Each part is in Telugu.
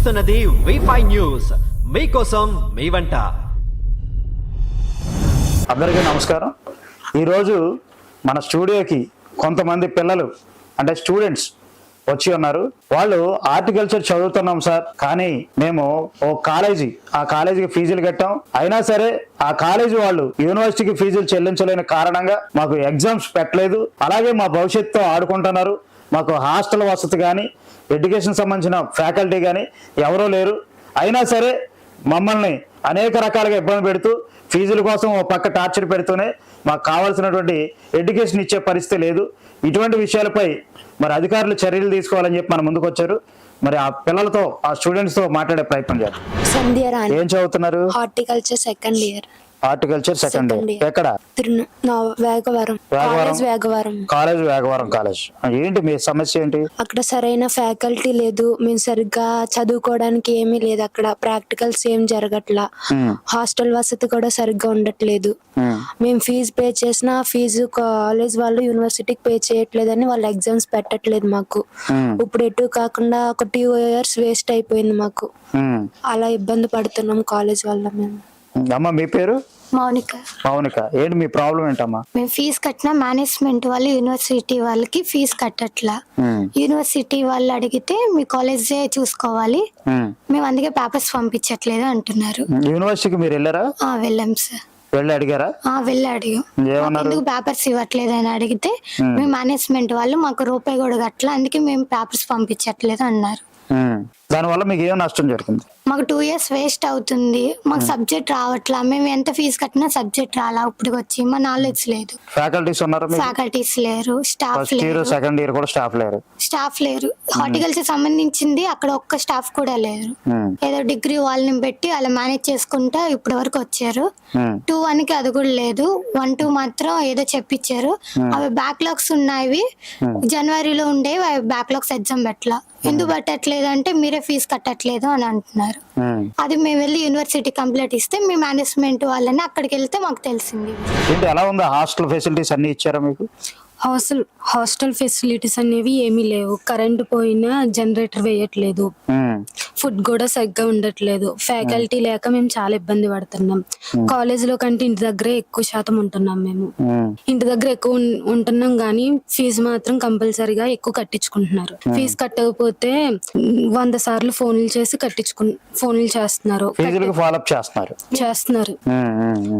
చూస్తున్నది వి న్యూస్ మీకోసం మీ వంట. అందరికీ నమస్కారం. ఈరోజు మన స్టూడియోకి కొంతమంది పిల్లలు అంటే స్టూడెంట్స్ వచ్చి ఉన్నారు. వాళ్ళు ఆర్టికల్చర్ చదువుతున్నాం సార్ కానీ మేము ఓ కాలేజీ ఆ కాలేజీకి ఫీజులు కట్టాం. అయినా సరే ఆ కాలేజీ వాళ్ళు యూనివర్సిటీకి ఫీజులు చెల్లించలేని కారణంగా మాకు ఎగ్జామ్స్ పెట్టలేదు. అలాగే మా భవిష్యత్తుతో ఆడుకుంటున్నారు. మాకు హాస్టల్ వసతి కానీ ఎడ్యుకేషన్ సంబంధించిన ఫ్యాకల్టీ కానీ ఎవరూ లేరు. అయినా సరే మమ్మల్ని అనేక రకాలుగా ఇబ్బంది పెడుతూ ఫీజుల కోసం ఓ పక్క టార్చర్ పెడుతూనే మాకు కావాల్సినటువంటి ఎడ్యుకేషన్ ఇచ్చే పరిస్థితి లేదు. ఇటువంటి విషయాలపై మరి అధికారులు చర్యలు తీసుకోవాలని చెప్పి మన ముందుకు వచ్చారు. మరి ఆ పిల్లలతో ఆ స్టూడెంట్స్తో మాట్లాడే ప్రయత్నం చేద్దాం. రాణి. ఏం చదువుతున్నారు? Horticulture second year horticulture second. ఎక్కడ? వేగవరం. కాలేజ్ వేగవరం. కాలేజ్ ఏంటి మీ సమస్య ఏంటి? అక్కడ సరైన ఫ్యాకల్టీ లేదు. మేము సరిగ్గా చదువుకోవడానికి ఏమీ లేదు. అక్కడ ప్రాక్టికల్స్ ఏం జరగట్లా. హాస్టల్ వసతి కూడా సరిగ్గా ఉండట్లేదు. మేము. ఫీజు పే చేసినా ఫీజు కాలేజ్ వాళ్ళు యూనివర్సిటీకి పే చేయట్లేదని వాళ్ళు ఎగ్జామ్స్ పెట్టట్లేదు మాకు. ఇప్పుడు ఎటు కాకుండా ఒక టూ ఇయర్స్ వేస్ట్ అయిపోయింది మాకు. అలా ఇబ్బంది పడుతున్నాం కాలేజ్ వల్ల మేము. అమ్మ మీ పేరు? మౌనిక. మౌనిక ఏంటి మీ ప్రాబ్లం ఏంటమ్మా? మేము ఫీజు కట్టిన మేనేజ్మెంట్ వాళ్ళు యూనివర్సిటీ వాళ్ళకి ఫీజు కట్టట్లా. యూనివర్సిటీ వాళ్ళు అడిగితే మీ కాలేజే చూసుకోవాలి. మేము. అందుకే పేపర్స్ పంపించట్లేదు అంటున్నారు. యూనివర్సిటీకి మీరు వెళ్ళారా? వెళ్ళాం సార్. వెళ్ళి అడిగారా? వెళ్ళి అడిగాం. ఎందుకు పేపర్స్ ఇవ్వట్లేదు అని అడిగితే మీ మేనేజ్మెంట్ వాళ్ళు మాకు రూపాయి కూడా కట్టలే అందుకే మేము పేపర్స్ పంపించట్లేదు అన్నారు. దానివల్ల మీకు ఏం నష్టం జరిగింది? మాకు టూ ఇయర్స్ వేస్ట్ అవుతుంది. మాకు సబ్జెక్ట్ రావట్లా. మేము ఎంత ఫీజు కట్టినా సబ్జెక్ట్ రాలా. ఇప్పుడు వచ్చి మా నాలెడ్జ్ లేదు. ఫ్యాకల్టీస్ ఉన్నారా ఫ్యాకల్టీస్ లేరు. స్టాఫ్ లేరు. సెకండ్ ఇయర్ కూడా స్టాఫ్ లేరు. స్టాఫ్ లేరు. హార్టికల్చర్ సంబంధించింది అక్కడ ఒక్క స్టాఫ్ కూడా లేరు. ఉమ్. ఏదో డిగ్రీ వాళ్ళని పెట్టి అలా మేనేజ్ చేసుకుంటా ఇప్పటి వరకు వచ్చారు. టూ వన్కి అది కూడా లేదు. వన్ టూ మాత్రం ఏదో చెప్పించారు అవి బ్యాక్లాగ్స్ ఉన్నాయి జనవరిలో ఉండేవి అవి బ్యాక్లాగ్స్ ఎగ్జామ్ పెట్టలా. ఎందుకు పెట్టట్లేదు అంటే మీరే ఫీజు కట్టట్లేదు అని అంటున్నారు. ఉమ్. అది మేము వెళ్ళి యూనివర్సిటీ కంప్లీట్ ఇస్తే మీ మేనేజ్మెంట్ వాళ్ళని అక్కడికి వెళ్తే మాకు తెలిసింది. ఏంటి ఎలా ఉందా? హాస్టల్ ఫెసిలిటీస్ అన్ని ఇచ్చారా మీకు? హాస్టల్ హాస్టల్ ఫెసిలిటీస్ అనేవి ఏమీ లేవు. కరెంట్ పోయినా జనరేటర్ వేయట్లేదు. ఫుడ్ కూడా సరిగ్గా ఉండట్లేదు. ఫ్యాకల్టీ లేక మేము చాలా ఇబ్బంది పడుతున్నాం. కాలేజ్లో కంటే ఇంటి దగ్గరే ఎక్కువ శాతం ఉంటున్నాం మేము. ఇంటి దగ్గర ఎక్కువ ఉంటున్నాం కానీ ఫీజు మాత్రం కంపల్సరీగా ఎక్కువ కట్టించుకుంటున్నారు. ఫీజు కట్టకపోతే వంద సార్లు ఫోన్లు చేసి కట్టించుకు ఫోన్లు చేస్తున్నారు. చేస్తున్నారు.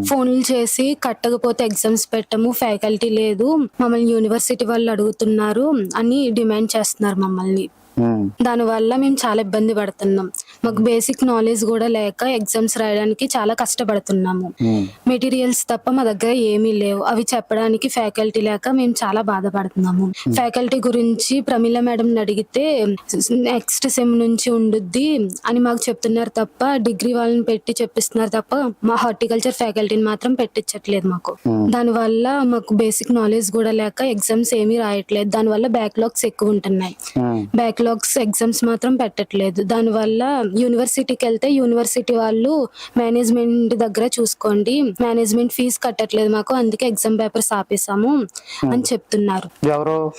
ఫోన్లు చేసి కట్టకపోతే ఎగ్జామ్స్ పెట్టము. ఫ్యాకల్టీ లేదు. మమ్మల్ని యూనివర్సిటీ వాళ్ళు అడుగుతున్నారు అని డిమాండ్ చేస్తున్నారు మమ్మల్ని. దానివల్ల మేము చాలా ఇబ్బంది పడుతున్నాం. మాకు బేసిక్ నాలెడ్జ్ కూడా లేక ఎగ్జామ్స్ రాయడానికి చాలా కష్టపడుతున్నాము. మెటీరియల్స్ తప్ప మా దగ్గర ఏమీ లేవు. అవి చెప్పడానికి ఫ్యాకల్టీ లేక మేము చాలా బాధపడుతున్నాము. ఫ్యాకల్టీ గురించి ప్రమీల మేడం అడిగితే నెక్స్ట్ సెమ్ నుంచి ఉండుద్ది అని మాకు చెప్తున్నారు తప్ప డిగ్రీ వాళ్ళని పెట్టి చెప్పిస్తున్నారు తప్ప మా హార్టికల్చర్ ఫ్యాకల్టీని మాత్రం పెట్టించట్లేదు మాకు. దానివల్ల మాకు బేసిక్ నాలెడ్జ్ కూడా లేక ఎగ్జామ్స్ ఏమీ రాయట్లేదు. దానివల్ల బ్యాక్లాగ్స్ ఎక్కువ ఉంటున్నాయి. ఉమ్. బ్యాక్లాగ్స్ ఎగ్జామ్స్ మాత్రం పెట్టట్లేదు. దానివల్ల యూనివర్సిటీకి వెళ్తే యూనివర్సిటీ వాళ్ళు మేనేజ్మెంట్ దగ్గర చూసుకోండి. మేనేజ్మెంట్ ఫీజు కట్టట్లేదు మాకు అందుకే ఎగ్జామ్ పేపర్స్ ఆపేసాము అని చెప్తున్నారు. ఎవరు?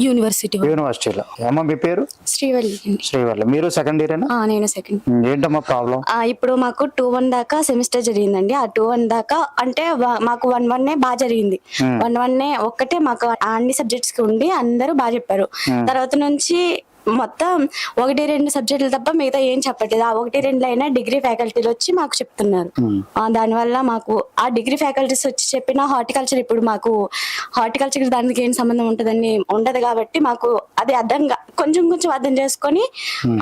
యూనివర్సిటీ. యూనివర్సిటీలో. అమ్మ మీ పేరు? శ్రీవల్లి. శ్రీవల్లి. మీరు సెకండ్ ఇయర్ ఆ, నేను సెకండ్. ఏంటమ్మా ప్రాబ్లం? ఇప్పుడు మాకు టూ వన్ దాకా సెమిస్టర్ జరిగిందండి. ఆ టూ వన్ దాకా అంటే మాకు వన్ వన్ బాగా జరిగింది. వన్ వన్ ఒక్కటే మాకు అన్ని సబ్జెక్ట్స్కి ఉండి అందరూ బాగా చెప్పారు. తర్వాత నుంచి మొత్తం ఒకటి రెండు సబ్జెక్టులు తప్ప మిగతా ఏం చెప్పట్లేదు. ఆ ఒకటి రెండు అయినా డిగ్రీ ఫ్యాకల్టీలు వచ్చి మాకు చెప్తున్నారు. దానివల్ల మాకు ఆ డిగ్రీ ఫ్యాకల్టీస్ వచ్చి చెప్పిన హార్టికల్చర్ ఇప్పుడు మాకు హార్టికల్చర్ దానికి ఏం సంబంధం ఉంటుందని ఉండదు కాబట్టి మాకు అది అర్థంగా కొంచెం కొంచెం అర్థం చేసుకొని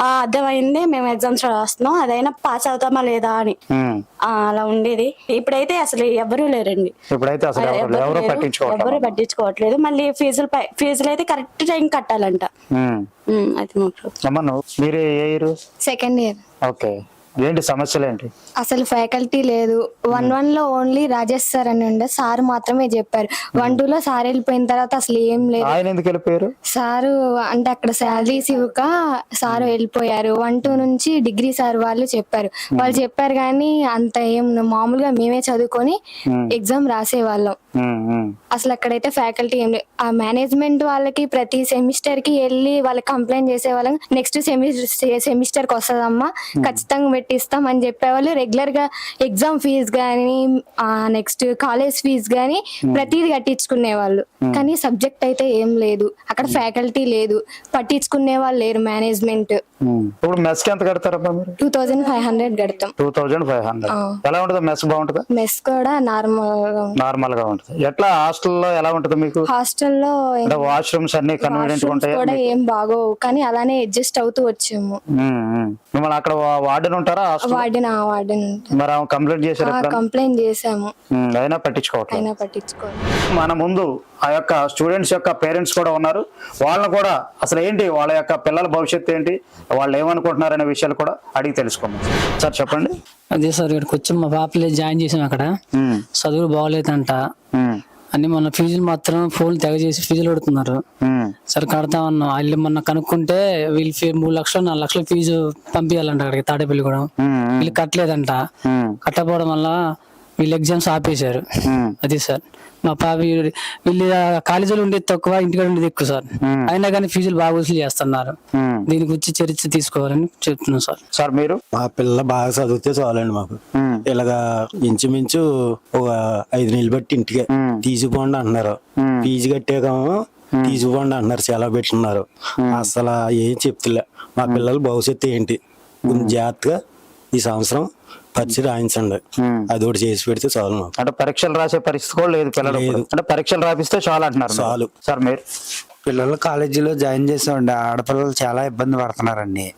ఆ అర్థమైందే మేము ఎగ్జామ్స్ రాస్తున్నాం. అదైనా పాస్ అవుతామా లేదా అని. అలా ఉండేది. ఇప్పుడైతే అసలు ఎవరూ లేరండి. ఎవరు. పట్టించుకోవట్లేదు. మళ్ళీ ఫీజులు ఫీజులు అయితే కరెక్ట్ టైం కట్టాలంట. మీరు ఏ ఇయర్? Second year okay. ఏంటి సమస్యలు ఏంటి అసలు ఫ్యాకల్టీ లేదు. వన్ వన్లో ఓన్లీ రాజేష్ సార్ అని ఉండే. సార్ మాత్రమే చెప్పారు. వన్ టూ లో సార్ వెళ్ళిపోయిన తర్వాత అసలు ఏం లేదు. ఆయన ఎందుకు వెళ్ళిపోయారు? సారు అంటే అక్కడ శాలరీస్ ఇవ్వక సార్ వెళ్ళిపోయారు. వన్ టూ నుంచి డిగ్రీ సార్ వాళ్ళు చెప్పారు. వాళ్ళు చెప్పారు కానీ అంత ఏం మామూలుగా మేమే చదువుకొని ఎగ్జామ్ రాసేవాళ్ళం. అసలు అక్కడైతే ఫ్యాకల్టీ ఏం లేదు ఆ మేనేజ్మెంట్ వాళ్ళకి ప్రతి సెమిస్టర్కి వెళ్ళి వాళ్ళకి కంప్లైంట్ చేసే వాళ్ళం. నెక్స్ట్ సెమిస్టర్ సెమిస్టర్కి వస్తుందమ్మా. ఖచ్చితంగా పెట్టిస్తాం అని చెప్పేవాళ్ళు. రెగ్యులర్గా ఎగ్జామ్ ఫీజు కానీ నెక్స్ట్ కాలేజ్ ఫీజు కానీ ప్రతిది కట్టించుకునే వాళ్ళు కానీ సబ్జెక్ట్ అయితే ఏం లేదు. అక్కడ ఫ్యాకల్టీ లేదు. పట్టించుకునే వాళ్ళు లేరు మేనేజ్మెంట్. ఇప్పుడు మెస్ ఎంత కడతారమ్మా మీరు? టూ థౌజండ్ ఫైవ్ హండ్రెడ్ కడతాం. టూ థౌజండ్ ఫైవ్ హండ్రెడ్ ఎలా ఉంటుంది మెస్ బాగుంటుందా? మెస్ కూడా నార్మల్ నార్మల్గా ఉంటుంది. ఎట్లా హాస్టల్లో ఎలా ఉంటుంది మీకు? హాస్టల్లో అంటే వాష్రూమ్స్ అన్ని కన్వీనియంట్ ఉంటాయి కూడా ఏం బాగోవు కానీ అలానే అడ్జస్ట్ అవుతూ వచ్చాము. మిమ్మల్ని అక్కడ వార్డెన్ ఉంటారా హాస్టల్? వాడిన వాడిన మరి ఆమె కంప్లైంట్ చేశారు? కంప్లైంట్ చేసాము ఉమ్, అయినా పట్టించుకోవట్లేదు. అయినా పట్టించుకోవాలి మన ముందు ఆ యొక్క స్టూడెంట్స్ యొక్క పేరెంట్స్ కూడా ఉన్నారు. వాళ్ళని కూడా అసలు ఏంటి వాళ్ళ యొక్క పిల్లల భవిష్యత్తు ఏంటి వాళ్ళు ఏమనుకుంటున్నారు అనే విషయాలు కూడా అడిగి తెలుసుకుందాం. సార్ చెప్పండి. అదే సార్ ఇక్కడికి వచ్చి మా పాపలే జాయిన్ చేసాం అక్కడ. ఉమ్, చదువు బాగోలేదంట. అన్ని మొన్న ఫీజులు మాత్రం ఫోన్ తెగ చేసి ఫీజులు పెడుతున్నారు. సరే కడతా ఉన్నాం వాళ్ళు మొన్న కనుక్కుంటే వీళ్ళు మూడు లక్షలు నాలుగు లక్షల ఫీజు పంపించాలంట అక్కడికి తాడేపల్లి కూడా. వీళ్ళు కట్టలేదంట. కట్టకపోవడం వల్ల వీళ్ళు ఎగ్జామ్స్ ఆపేశారు. అది సార్. మా పాప వీళ్ళు కాలేజీలో ఉండేది తక్కువ ఇంటికాడ ఉండేది ఎక్కువ సార్. అయినా కానీ ఫీజులు బాగా వసూలు చేస్తున్నారు. దీని గురించి చర్చ తీసుకోవాలని చెప్తున్నాం సార్. సార్ మీరు? మా పిల్ల బాగా చదివితే చాలండి మాకు. ఇలాగా ఇంచుమించు ఒక ఐదు నెలలు బట్టి ఇంటికే. తీసిపోండి అంటున్నారు. ఫీజు కట్టాకేమో తీసిపోండి అంటున్నారు చాలా పెట్టున్నారు అసలు ఏం చెప్తులే. మా పిల్లల భవిష్యత్తు ఏంటి? జాగ్రత్తగా ఈ సంవత్సరం పరిచయం రాయించండి. అది ఒకటి చేసి పెడితే చాలు మాకు. అంటే పరీక్షలు రాసే పరిస్థితి కూడా లేదు పిల్లలు. అంటే పరీక్షలు రాపిస్తే చాలు అంటున్నారు. చాలు. సార్ మీరు? పిల్లలు కాలేజీలో జాయిన్ చేసామండి ఆడపిల్లలు చాలా ఇబ్బంది పడుతున్నారండి.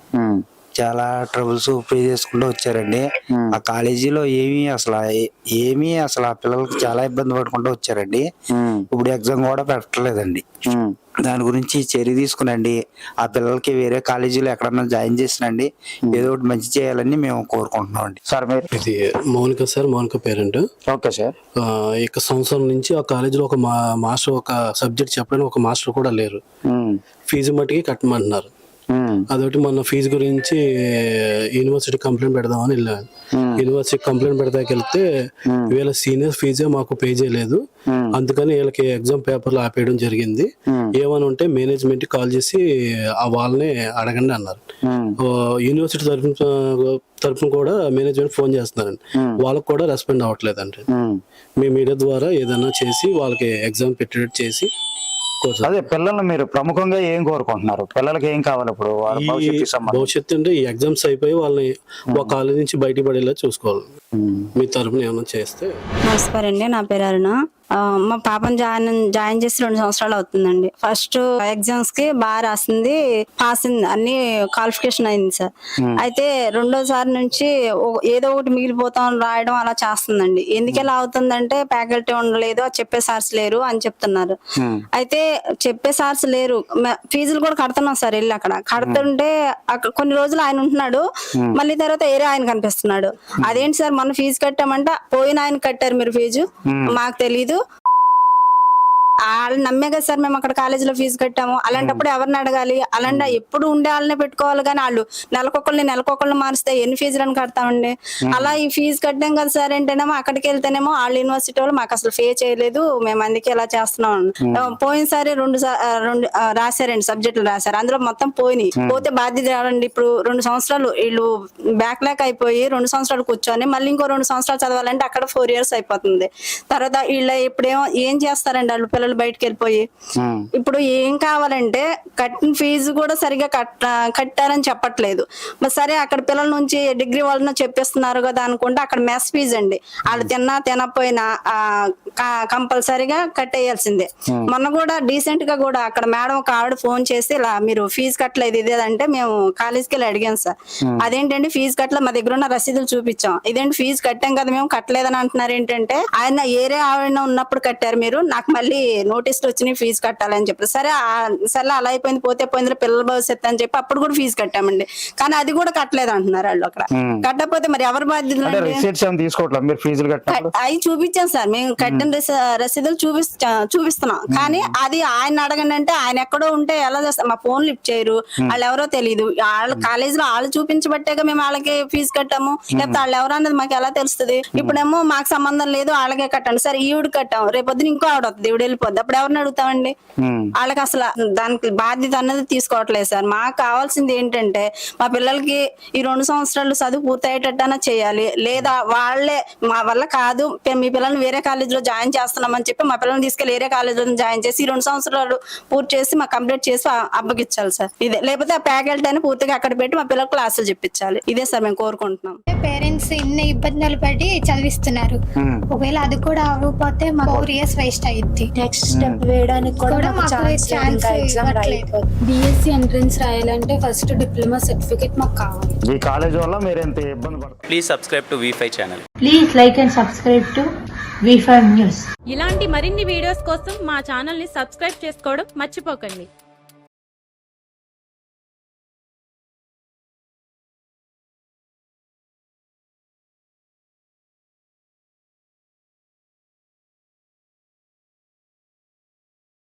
చాలా ట్రబుల్స్ పే చేసుకుంటూ వచ్చారండి. ఆ కాలేజీలో ఏమీ అసలు ఏమీ అసలు ఆ పిల్లలకి చాలా ఇబ్బంది పడుకుంటూ వచ్చారండి. ఇప్పుడు ఎగ్జామ్ కూడా పెట్టలేదండి. దాని గురించి చర్య తీసుకునండి. ఆ పిల్లలకి వేరే కాలేజీలో ఎక్కడన్నా జాయిన్ చేసినండి. ఏదో ఒకటి మంచి చేయాలని మేము కోరుకుంటున్నాం అండి సార్ మీరు? ఇది Mounika sir Mounika parent. Okay sir. ఆ, ఇక సంవత్సరం నుంచి ఆ కాలేజీలో ఒక మా మాస్టర్ ఒక సబ్జెక్ట్ చెప్పడానికి ఒక మాస్టర్ కూడా లేరు. ఫీజు మట్టికి కట్టమంటున్నారు. అదొకటి మన ఫీజు గురించి యూనివర్సిటీ కంప్లైంట్ పెడదామని వెళ్ళాను. యూనివర్సిటీ కంప్లైంట్ పెడదాకి వెళ్తే వీళ్ళ సీనియర్ ఫీజే మాకు పే చేయలేదు. అందుకని వీళ్ళకి ఎగ్జామ్ పేపర్లు ఆపేయడం జరిగింది. ఏమని ఉంటే మేనేజ్మెంట్ కాల్ చేసి ఆ వాళ్ళని అడగండి అన్నారు. యూనివర్సిటీ తరఫున తరఫున కూడా మేనేజ్మెంట్ ఫోన్ చేస్తున్నారండి. వాళ్ళకి కూడా రెస్పాండ్ అవ్వట్లేదండి. మీ మీడియా ద్వారా ఏదైనా చేసి వాళ్ళకి ఎగ్జామ్ పెట్టేటట్టు చేసి. అదే పిల్లల్ని మీరు ప్రముఖంగా ఏం కోరుకుంటున్నారు? పిల్లలకి ఏం కావాలి ఇప్పుడు? భవిష్యత్తు అంటే ఈ ఎగ్జామ్స్ అయిపోయి వాళ్ళని ఒక కాలేజ్ నుంచి బయటపడేలా చూసుకోవాలి. మీ తరఫున ఏమైనా చేస్తే? నమస్కారం అండి. నా పేరు అరుణ. మా పాపను జాయిన్ జాయిన్ చేసి రెండు సంవత్సరాలు అవుతుందండి. ఫస్ట్ ఎగ్జామ్స్కి బాగా రాసింది పాస్ అన్ని క్వాలిఫికేషన్ అయింది సార్. అయితే రెండోసారి నుంచి ఏదో ఒకటి మిగిలిపోతాం రాయడం అలా చేస్తుందండి. ఎందుకు ఇలా అవుతుందంటే ఫ్యాకల్టీ ఉండలేదు చెప్పే సార్స్ లేరు అని చెప్తున్నారు. అయితే చెప్పే సార్స్ లేరు. ఫీజులు కూడా కడుతున్నాం సార్ వెళ్ళి అక్కడ. కడుతుంటే అక్కడ కొన్ని రోజులు ఆయన ఉంటున్నాడు. మళ్ళీ తర్వాత వేరే ఆయన కనిపిస్తున్నాడు. అదేంటి సార్ మన ఫీజు కట్టామంటే పోయిన ఆయన కట్టారు మీరు ఫీజు? మాకు తెలీదు. వాళ్ళు నమ్మే కదా సార్ మేము అక్కడ కాలేజీలో ఫీజు కట్టాము. అలాంటప్పుడు ఎవరిని అడగాలి? అలాంటి ఎప్పుడు ఉండే వాళ్ళనే పెట్టుకోవాలి కానీ వాళ్ళు నెలకొకళ్ళని నెలకొకళ్ళని మారిస్తే ఎన్ని ఫీజులను కడతామండి? అలా ఈ ఫీజు కట్టాం కదా సార్ ఏంటేనేమో అక్కడికి వెళ్తేనేమో వాళ్ళ యూనివర్సిటీ వాళ్ళు మాకు అసలు పే చేయలేదు. మేము అందుకే ఇలా చేస్తున్నాం. పోయినసారి రెండు రెండు రాశారండి సబ్జెక్టులు రాశారు. అందులో మొత్తం పోయినాయి. పోతే బాధ్యత ఎవరండి ఇప్పుడు రెండు సంవత్సరాలు వీళ్ళు బ్యాక్ లాక్ అయిపోయి రెండు సంవత్సరాలు కూర్చొని మళ్ళీ ఇంకో రెండు సంవత్సరాలు చదవాలంటే అక్కడ ఫోర్ ఇయర్స్ అయిపోతుంది. తర్వాత వీళ్ళ ఇప్పుడేమో ఏం చేస్తారండి వాళ్ళు పిల్లలు? బయటకు వెళ్ళిపోయి ఇప్పుడు ఏం కావాలంటే కట్టిన ఫీజు కూడా సరిగా కట్ట కట్టారని చెప్పట్లేదు. మరి సరే అక్కడ పిల్లల నుంచి డిగ్రీ వాళ్ళని చెప్పేస్తున్నారు కదా అనుకుంటే అక్కడ మెస్ ఫీజు అండి. వాళ్ళు తిన్నా తినకపోయినా కంపల్సరీగా కట్టేయాల్సిందే. మొన్న కూడా డీసెంట్గా కూడా అక్కడ మేడం ఒక ఆవిడ ఫోన్ చేసి ఇలా మీరు ఫీజు కట్టలేదు ఇదేదంటే మేము కాలేజ్కి వెళ్ళి అడిగాం సార్. అదేంటండి ఫీజు కట్టలేదు మా దగ్గర ఉన్న రసీదులు చూపించాం. ఇదేంటి ఫీజు కట్టాం కదా మేము కట్టలేదని అంటున్నారు ఏంటంటే ఆయన ఏరే ఆవిడ ఉన్నప్పుడు కట్టారు మీరు నాకు మళ్ళీ నోటీసులు వచ్చినాయి ఫీజు కట్టాలని చెప్పి. సరే సరే అలా అయిపోయింది పోతే పోయింది పిల్లల భవిష్యత్తు అని చెప్పి అప్పుడు కూడా ఫీజు కట్టామండి. కానీ అది కూడా కట్టలేదు అంటున్నారు వాళ్ళు అక్కడ. కట్టకపోతే మరి ఎవరి బాధ్యత అవి చూపించాం సార్. మేము కట్టిన రసీ- రసీదులు చూపిస్తా చూపిస్తున్నాం. కానీ అది ఆయన అడగండి అంటే ఆయన ఎక్కడో ఉంటే ఎలా చేస్తాం మా ఫోన్ లిఫ్ట్ చేయరు. వాళ్ళు ఎవరో తెలియదు వాళ్ళ కాలేజీలో వాళ్ళు చూపించబట్టేగా మేము వాళ్ళకి ఫీజు కట్టాము. లేకపోతే వాళ్ళు ఎవరు అన్నది మాకు ఎలా తెలుస్తుంది? ఇప్పుడేమో మాకు సంబంధం లేదు వాళ్ళకే కట్టండి. సరే ఈవిడ కట్టాం. రేపొద్దున ఇంకో ఆవిడ వస్తుంది ఈవిడ వెళ్ళిపోద్ది అప్పుడు ఎవరిని అడుగుతామండి? వాళ్ళకి అసలు దానికి బాధ్యత అన్నది తీసుకోవట్లేదు సార్. మాకు కావాల్సింది ఏంటంటే మా పిల్లలకి ఈ రెండు సంవత్సరాలు చదువు పూర్తయ్యేటట్టన చేయాలి. లేదా వాళ్ళే మా వల్ల కాదు మీ పిల్లల్ని వేరే కాలేజీలో జాయిన్ చేస్తున్నామని చెప్పి మా పిల్లల్ని తీసుకెళ్ళి వేరే కాలేజీలో జాయిన్ చేసి ఈ రెండు సంవత్సరాలు పూర్తి చేసి మా కంప్లీట్ చేసి అప్పగిచ్చాలి సార్. ఇదే లేకపోతే ఆ ప్యాకెట్ అని పూర్తిగా అక్కడ పెట్టి మా పిల్లలకు క్లాసులు చెప్పించాలి. ఇదే సార్ మేము కోరుకుంటున్నాం. పేరెంట్స్ ఇన్ని ఇబ్బందులు పడి చదివిస్తున్నారు. ఒకవేళ అది కూడా అవ్వకపోతే మా ఫోర్ ఇయర్స్ వేస్ట్ అయ్యిద్ది నెక్స్ట్ స్టెప్ వేయడానికి కూడా మాకు మాకు ఛాన్స్ ఇవ్వట్లేదు. బిఎస్సి ఎంట్రన్స్ రాయాలంటే ఫస్ట్ డిప్లొమా సర్టిఫికేట్ మాకు కావాలి. ఈ కాలేజ్ వల్ల మీరు ఎంత ఇబ్బంది పడతారు? Please subscribe to V channel please like and subscribe to V five news ఇలాంటి మరిన్ని వీడియోస్ కోసం మా ఛానల్ని సబ్స్క్రైబ్ చేసుకోవడం మర్చిపోకండి.